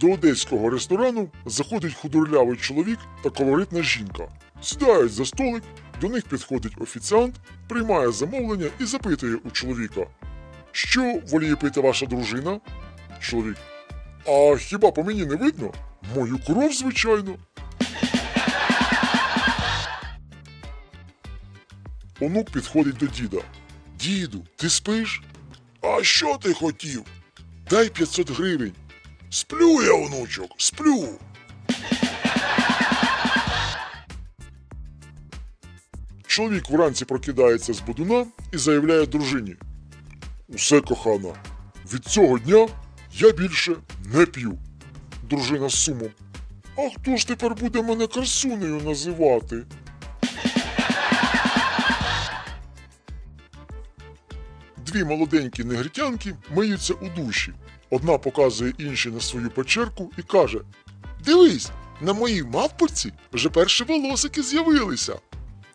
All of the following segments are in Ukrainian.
До одеського ресторану заходить худорлявий чоловік та колоритна жінка. Сідають за столик, до них підходить офіціант, приймає замовлення і запитує у чоловіка: Що воліє пити ваша дружина? Чоловік. А хіба по мені не видно? Мою кров, звичайно. Онук підходить до діда. Діду, ти спиш? А що ти хотів? Дай 500 гривень. Сплю я, онучок, сплю. Чоловік вранці прокидається з будуна і заявляє дружині. Усе кохана, від цього дня я більше не п'ю. Дружина з сумом. А хто ж тепер буде мене красунею називати? Дві молоденькі негритянки миються у душі. Одна показує іншій на свою печерку і каже: Дивись, на моїй мавпочці вже перші волосики з'явилися.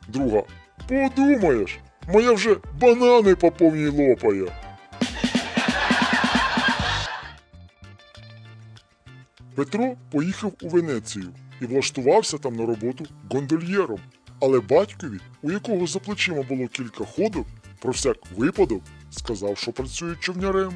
Друга. Подумаєш, моя вже банани по повній лопає. Петро поїхав у Венецію і влаштувався там на роботу гондольєром. Але батькові, у якого за плечима було кілька ходок, про всяк випадок сказав, що працює човнярем.